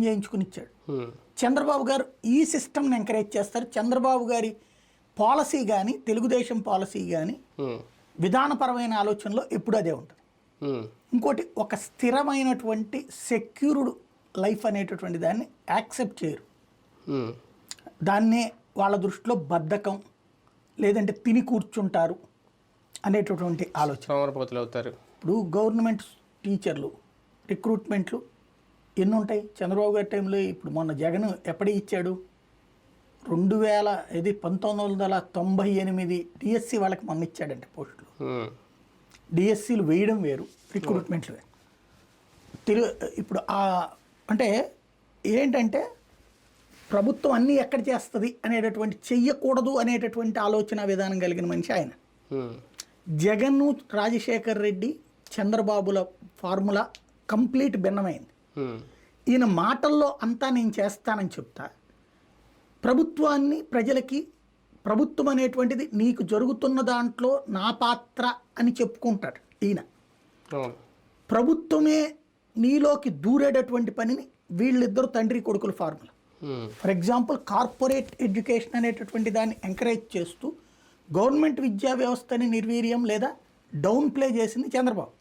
చేయించుకుని ఇచ్చాడు. చంద్రబాబు గారు ఈ సిస్టమ్ని ఎంకరేజ్ చేస్తారు. చంద్రబాబు గారి పాలసీ కానీ తెలుగుదేశం పాలసీ కానీ విధానపరమైన ఆలోచనలో ఎప్పుడు అదే ఉంటుంది. ఇంకోటి ఒక స్థిరమైనటువంటి సెక్యూర్డ్ లైఫ్ అనేటటువంటి దాన్ని యాక్సెప్ట్ చేయరు. దాన్నే వాళ్ళ దృష్టిలో బద్ధకం లేదంటే తిని కూర్చుంటారు అనేటటువంటి ఆలోచన. అవుతారు ఇప్పుడు గవర్నమెంట్ టీచర్లు రిక్రూట్మెంట్లు ఎన్ని ఉంటాయి చంద్రబాబు గారి టైంలో ఇప్పుడు మొన్న జగన్ ఎప్పటి ఇచ్చాడు? రెండు వేల ఇది పంతొమ్మిది వందల తొంభై ఎనిమిది డిఎస్సి వాళ్ళకి మొన్న ఇచ్చాడంటే పోస్టులు. డిఎస్సీలు వేయడం వేరు రిక్రూట్మెంట్లు వేరు. తెలు ఇప్పుడు ఆ అంటే ఏంటంటే ప్రభుత్వం అన్నీ ఎక్కడ చేస్తుంది అనేటటువంటి చెయ్యకూడదు అనేటటువంటి ఆలోచన విధానం కలిగిన మనిషి ఆయన. జగన్ రాజశేఖర్ రెడ్డి చంద్రబాబుల ఫార్ములా కంప్లీట్ భిన్నమైంది. ఈయన మాటల్లో అంతా నేను చేస్తానని చెప్తా. ప్రభుత్వాన్ని ప్రజలకి ప్రభుత్వం అనేటువంటిది నీకు జరుగుతున్న దాంట్లో నా పాత్ర అని చెప్పుకుంటాడు ఈయన. ప్రభుత్వమే నీలోకి దూరేటటువంటి పనిని వీళ్ళిద్దరు తండ్రి కొడుకుల formula. For example corporate education అనేటటువంటి దాన్ని ఎంకరేజ్ చేస్తూ గవర్నమెంట్ విద్యా వ్యవస్థని నిర్వీర్యం లేదా డౌన్ ప్లే చేసింది చంద్రబాబు.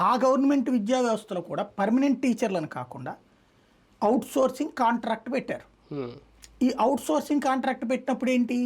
ఆ గవర్నమెంట్ విద్యా వ్యవస్థలో కూడా పర్మనెంట్ టీచర్లను కాకుండా అవుట్ సోర్సింగ్ కాంట్రాక్ట్ పెట్టారు ఈ అవుట్ సోర్సింగ్ కాంట్రాక్ట్ పెట్టినప్పుడు ఏంటి?